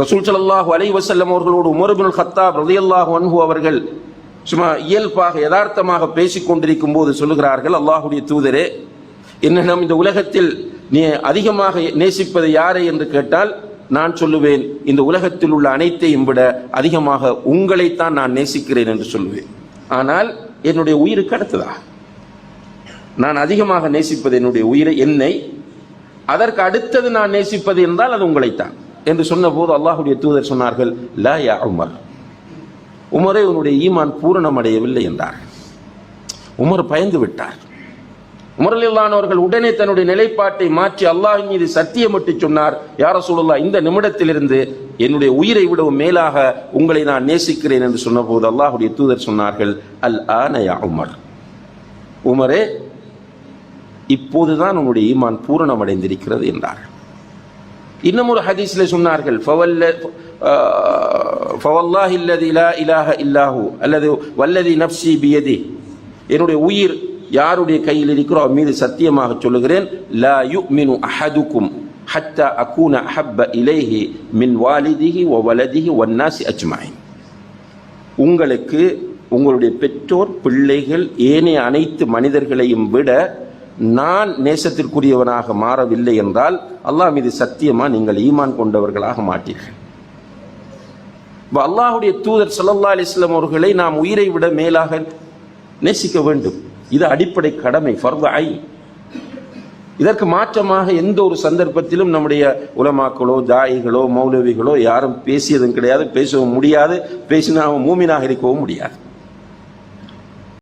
ரசூல் சல்லாஹூ அலை வசல்லம் அவர்களோடு உமர் ஹத்தாப் ரதியல்லாஹு அன்ஹு அவர்கள் சும்மா இயல்பாக யதார்த்தமாக பேசிக் கொண்டிருக்கும் போது சொல்லுகிறார்கள் அல்லாஹுடைய தூதரே என்னிடம் இந்த உலகத்தில் நீ அதிகமாக நேசிப்பது யாரை என்று கேட்டால் நான் சொல்லுவேன். இந்த உலகத்தில் உள்ள அனைத்தையும் விட அதிகமாக உங்களைத்தான் நான் நேசிக்கிறேன் என்று சொல்லுவேன். ஆனால் என்னுடைய உயிருக்கு அடுத்ததா நான் அதிகமாக நேசிப்பது என்னுடைய உயிரை என்னை அதற்கு அடுத்தது நான் நேசிப்பது என்றால் அது உங்களைத்தான். என்று சொன்னபோது அல்லாஹுடைய தூதர் சொன்னார்கள் லா யா உமர். உமரே உன்னுடைய ஈமான் பூரணமடையவில்லை என்றார். உமர் பயந்து விட்டார். உமரலில்லானவர்கள் உடனே தன்னுடைய நிலைப்பாட்டை மாற்றி அல்லாஹின் மீது சத்தியமிட்டு சொன்னார் யார சொல்லலாம் இந்த நிமிடத்திலிருந்து என்னுடைய உயிரை விடவும் மேலாக உங்களை நான் நேசிக்கிறேன் என்று சொன்னபோது அல்லாஹுடைய தூதர் சொன்னார்கள் அல் ஆனயா உமர். உமரே இப்போதுதான் உன்னுடைய ஈமான் பூரணமடைந்திருக்கிறது என்றார். இன்னும் ஒரு ஹதீஸ்ல சொன்னார்கள் ஃபவல்ல ஆஹ், ஃபவல்லாஹி அல்லதி லா இலாஹ இல்லாஹு அல்லது வல்லதி நப்சி பியதி. என்னுடைய உயிர் யாருடைய கையில் இருக்கிறோ அவர் மீது சத்தியமாக சொல்லுகிறேன் லா யுமினு அஹதுக்கும் ஹத்தா அகூன அஹப்ப இலேஹி மின் வாலிதிஹி ஒ வலதிஹி வன்னாசி அஜ்மாயின். உங்களுக்கு உங்களுடைய பெற்றோர் பிள்ளைகள் ஏனைய அனைத்து மனிதர்களையும் விட நான் நேசத்திற்குரியவனாக மாறவில்லை என்றால் அல்லாஹ் மீது சத்தியமாக நீங்கள் ஈமான் கொண்டவர்களாக மாட்டீர்கள். இப்போ அல்லாஹுடைய தூதர் ஸல்லல்லாஹு அலிஸ்லாம் அவர்களை நாம் உயிரை விட மேலாக நேசிக்க வேண்டும். இது அடிப்படை கடமை ஃபர்து ஐ. இதற்கு மாற்றமாக எந்த ஒரு சந்தர்ப்பத்திலும் நம்முடைய உலமாக்களோ தாயிகளோ மௌலவிகளோ யாரும் பேசியதும் கிடையாது பேசவும் முடியாது பேசினா அவன் மூமினாக இருக்கவும் முடியாது.